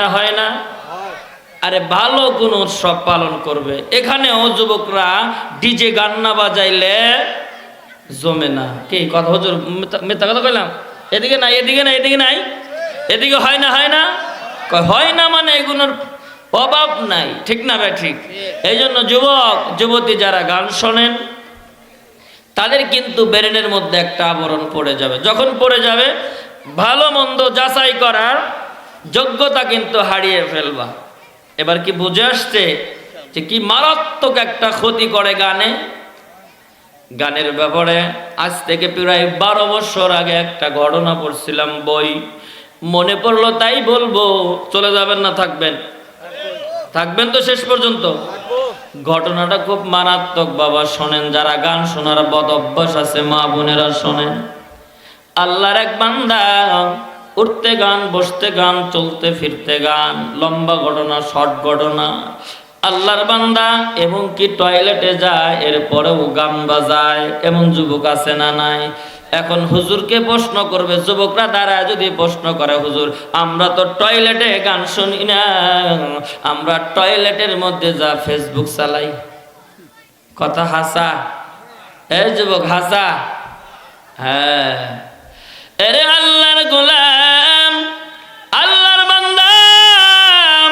না, হয় না? আরে ভালো কোন উৎসব পালন করবে। এখানেও যুবকরা ডিজে গান না বাজাইলে জমে না। কি কথা হজুর, মিথ্যা কথা কইলাম? এদিকে নাই এদিকে নাই এদিকে নাই? এদিকে হয় না হয় না? হয় না মানে এগুলোর অভাব নাই। ঠিক না ভাই, ঠিক? এই জন্য যুবক, যুবতী যারা গান শোনেন, তাদের কিন্তু ব্রেনের মধ্যে একটা আবরণ পড়ে যাবে। যখন পড়ে যাবে, ভালো মন্দ যাচাই করার যোগ্যতা কিন্তু হারিয়ে ফেলবা। এবার কি বুঝে আসছে যে কি মারাত্মক একটা ক্ষতি করে গানে? গানের ব্যাপারে আজ থেকে প্রায় বারো বছর আগে একটা ঘটনা পড়ছিলাম বই। মনে পড়ল তাই বলব, চলে যাবেন না, থাকবেন। থাকবেন তো শেষ পর্যন্ত। ঘটনাটা খুব মারাত্মক, বাবা শোনেন, যারা গান শোনার বদ অভ্যাস আছে, মা বোনেরা শোনেন। আল্লাহর এক বান্দা উঠতে গান, বসতে গান, চলতে ফিরতে গান, লম্বা ঘটনা শর্ট ঘটনা। আল্লাহর বান্দা, এবং কি টয়লেটে যায়, এরপরেও গান বাজায়, এমন যুবক আছে না নাই? এখন হুজুরকে প্রশ্ন করবে, যুবকরা দাঁড়ায় যদি প্রশ্ন করে, হুজুর, আমরা তো টয়লেটে গান শুনি না। আমরা টয়লেটের মধ্যে যা ফেসবুক চালাই। কথা হাসা। এই যুবক, হাসা। হ্যাঁ। এরে আল্লাহর গোলাম, আল্লাহর বান্দাম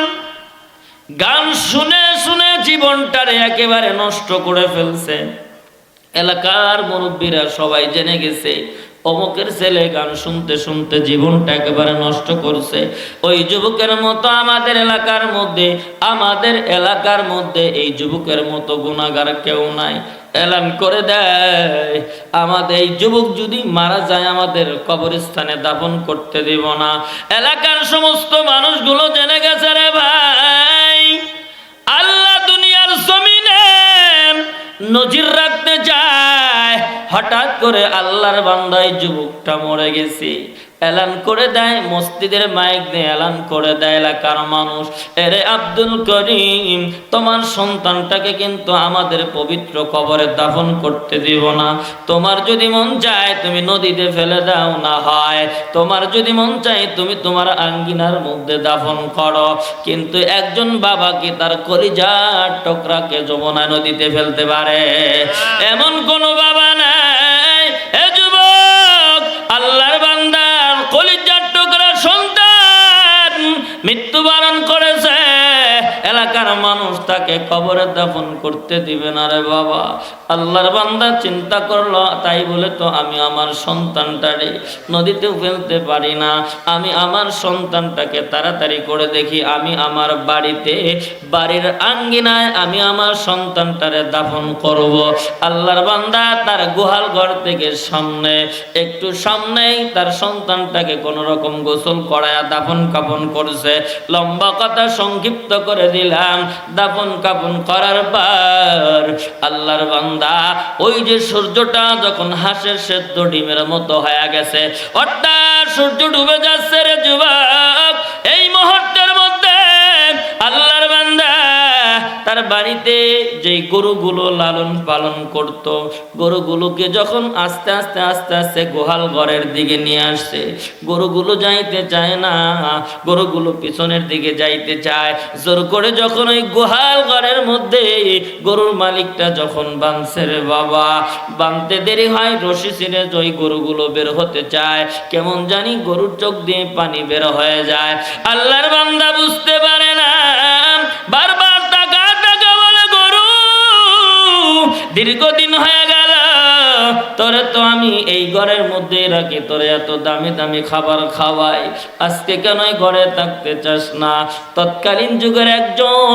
গান শুনে শুনে জীবনটারে একেবারে নষ্ট করে ফেলছে। এলাকার মুরব্বীরা সবাই জেনে গেছে অমুকের ছেলে গান শুনতে শুনতে জীবনটা একেবারে নষ্ট করছে। ওই যুবকের মতো আমাদের এলাকার মধ্যে, আমাদের এলাকার মধ্যে এই যুবকের মতো গুণাগার কেউ নাই। এলান করে দেয়, আমাদের এই যুবক যদি মারা যায় আমাদের কবরস্থানে দাপন করতে দিব না। এলাকার সমস্ত মানুষগুলো জেনে গেছে রে ভাই, আল্লাহ দুনিয়ার জমিনে নজির রাখতে চায়। হঠাৎ করে আল্লাহর বান্দায় যুবকটা মরে গেছে। এলান করে দেয়, মসজিদের মাইক দিয়ে এলান করে দেয় এলাকার মানুষ। এরে আব্দুল করিম, তোমার সন্তানটাকে কিন্তু আমাদের পবিত্র কবরে দাফন করতে দিব না। তোমার যদি মন চায় তুমি নদীতে ফেলে দাও না হয়। তোমার যদি মন চায় তুমি তোমার আঙ্গিনার মধ্যে দাফন করো। কিন্তু একজন বাবা কি তার কলিজার টকরাকে যমুনা নদীতে ফেলতে পারে? এমন কোনো বাবা নাই মৃত্যুবরণ করেছে। এলাকার মানুষ তাকে কবরে দাফন করতে দিবে না রে বাবা। আল্লাহর বান্দা চিন্তা করল, তাই বলে তো আমি আমার সন্তানটারে নদীতেও ফেলতে পারি না। আমি আমার সন্তানটাকে তাড়াতাড়ি করে দেখি, আমি আমার বাড়িতে, বাড়ির আঙ্গিনায় আমি আমার সন্তানটারে দাফন করব। আল্লাহর বান্দা তার গোহাল ঘর থেকে সামনে, একটু সামনেই তার সন্তানটাকে কোনো রকম গোসল করায়া দাফন কাপন করছে। লম্বা কথা সংক্ষিপ্ত করে দিলাম। দাফন কাপন করার পর আল্লাহর বান্দা ওই যে সূর্যটা যখন হাসের সেদ্ধ ডিমের মতো হয়ে গেছে, অর্থাৎ সূর্য ডুবে যাচ্ছে রে যুবক, এই তার বাড়িতে যে গরুগুলো লালন পালন করত, গরুগুলোকে যখন আস্তে আস্তে আস্তে আস্তে গোহাল ঘরের দিকে নিয়ে আসছে গরুগুলো যাইতে চায় না, গরুগুলো পিছনের দিকে যাইতে চায়। জোর করে যখন ওই গোহাল ঘরের মধ্যে গরুর মালিকটা যখন বাঁধছে রে বাবা, বাঁধতে দেরি হয় রশি ছিঁড়ে ওই গরুগুলো বের হতে চায়। কেমন জানি গরুর চোখ দিয়ে পানি বের হয়ে যায়। আল্লাহর বান্দা বুঝতে পারে দীর্ঘদিন হয়ে গেল। তোরে তো আমি এই ঘরের মধ্যে রাখি, তোরে এত দামি দামি খাবার খাওয়াই। আজকে কেন ঘরে থাকতে চাস না? তৎকালীন যুগের একজন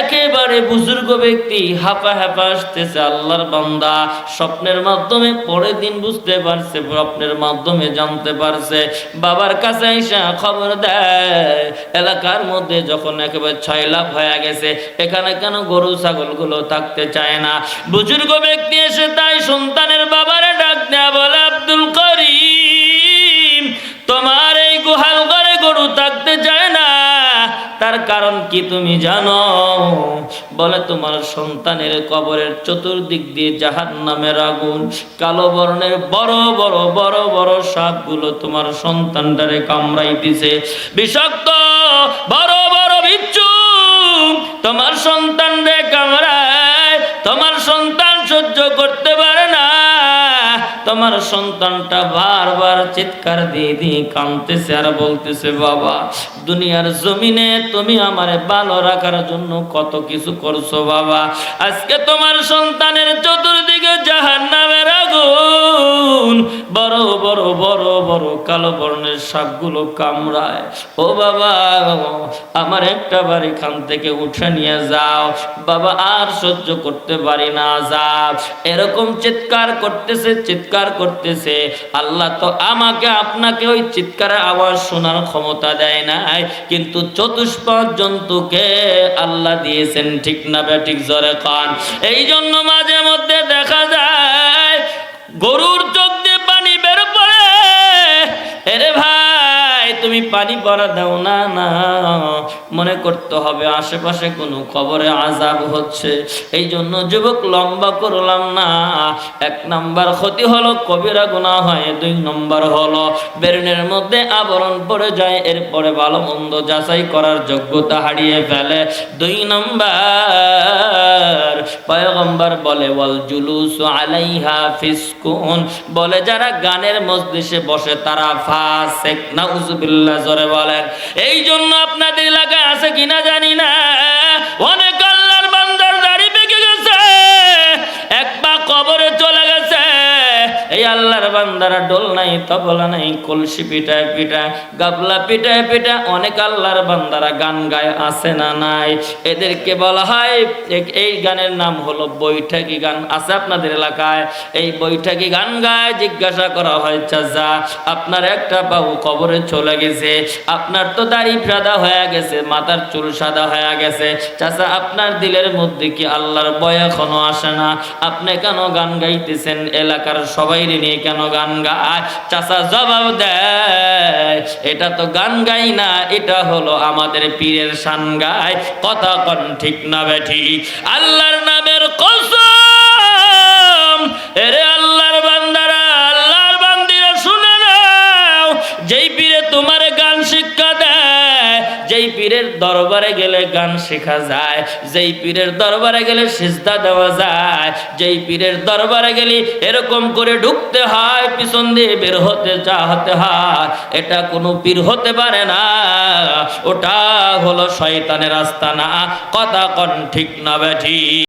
একেবারে বুজুর্গ ব্যক্তি হাঁপা হাঁপা আসতেছে, আল্লাহর বান্দা। স্বপ্নের মাধ্যমে পরের দিন বুঝতে পারছে, স্বপ্নের মাধ্যমে জানতে পারছে। বাবার কাছে এসে খবর দেয়, এলাকার মধ্যে যখন একেবারে ছয় লাভ হয়ে গেছে, এখানে কেন গরু ছাগলগুলো থাকতে চায় না? বুজুর্গ ব্যক্তি এসে তাই সন্তানের বাবারে ডাক দেয়া বলে আব্দুল করিম। তোমার এই গুহাল ঘরে গরু থাকতে চায় না। তার কারণ কি তুমি জানো? বলে তোমার সন্তানের কবরের চতুর্দিক দিয়ে জাহান নামের আগুন, কালো বর্ণের বড় বড় বড় বড় সাপগুলো তোমার সন্তানটারে কামড়াইতেছে। বিষাক্ত, বড় বড় বিচ্ছু তোমার সন্তান রে কামড়ায়, তোমার সন্তান সহ্য করতে পারে তোমার সন্তানটা বারবার চিৎকার দিয়ে দিয়ে কাঁদতেছে আর বলতেছে, বাবা, দুনিয়ার জমিনে তুমি আমারে ভালো রাখার জন্য কত কিছু করছ, বাবা। আজকে তোমার সন্তানের চতুর্দিকে জাহান নামের বড় কালো বর্ণের সাপগুলো কামড়ায়। ও বাবা, আমার একটা বাড়ি খান থেকে উঠে নিয়ে যাও। বাবা, আর সহ্য করতে পারি না, যাও। এরকম চিৎকার করতেছে চিৎকার করতেছে। আল্লাহ তো আমাকে, আপনাকে ওই চিৎকারের আওয়াজ শোনার ক্ষমতা দেয় নাই। কিন্তু চতুষ্পদ জন্তুকে আল্লাহ দিয়েছেন, ঠিক না ব্যাটিক জরে খান এই জন্য মাঝে মধ্যে দেখা যায়, গরুর পানি পরা দাও না না। মনে করতে হবে আশেপাশে কোনো খবরে আজাব হচ্ছে। এই জন্য যুবক লম্বা করলাম না। এক নাম্বার ক্ষতি হলো কবিরা গুণা হয়, দুই নম্বর হলো বেরেনের মধ্যে আবরণ পড়ে যায়, এরপরে ভালো মন্দ যাচাই করার যোগ্যতা হারিয়ে ফেলে। দুই নম্বর, পয়গম্বর বলে বল জুলুস আলাইহা ফিসকুন। বলে, যারা গানের মজলিসে বসে তারা ফাসেক। নাউজুবিল্লাহ জোরে বলেন এই জন্য আপনাদের এলাকায় আছে কিনা জানি না। অনেক আল্লাহর বান্দারা ডোল নাই, তবলা নাই, কলসি পিটায় পিটায়, গাবলা পিটায় পিটায় অনেক আল্লাহর বান্দারা গান গায়, আছে না নাই? এদেরকে বলা হয় এই গানের নাম হলো বৈঠাকি গান। আছে আপনাদের এলাকায়? এই বৈঠাকি গান গায়, জিজ্ঞাসা করা হয়, চাচা, আপনার একটা বাবু কবরে চলে গেছে, আপনার তো দাড়ি সাদা হয়ে গেছে, মাথার চুল সাদা হয়ে গেছে। চাচা, আপনার দিলের মধ্যে কি আল্লাহর বয় এখনও আসে না? আপনি কেন গান গাইতেছেন? এলাকার সবাই নিয়ে কেন গান গায়? চাচা জবাব দেয়, এটা তো গান গাই না, এটা হলো আমাদের পীরের সান গায়। কথা কন ঠিক না বেঠি আল্লাহর নামের দরবারে গেলে গান শেখা যায়। যেই পীরের দরবারে গেলে সিজদা দেওয়া যায়। যেই পীরের দরবারে গেলে এরকম করে ঢুকতে হয়, পিছন দিয়ে বের হতে চাহতে হয়। এটা কোনো পীর হতে পারে না। ওটা হলো শয়তানের রাস্তা না কথা কন ঠিক না ব্যাঠি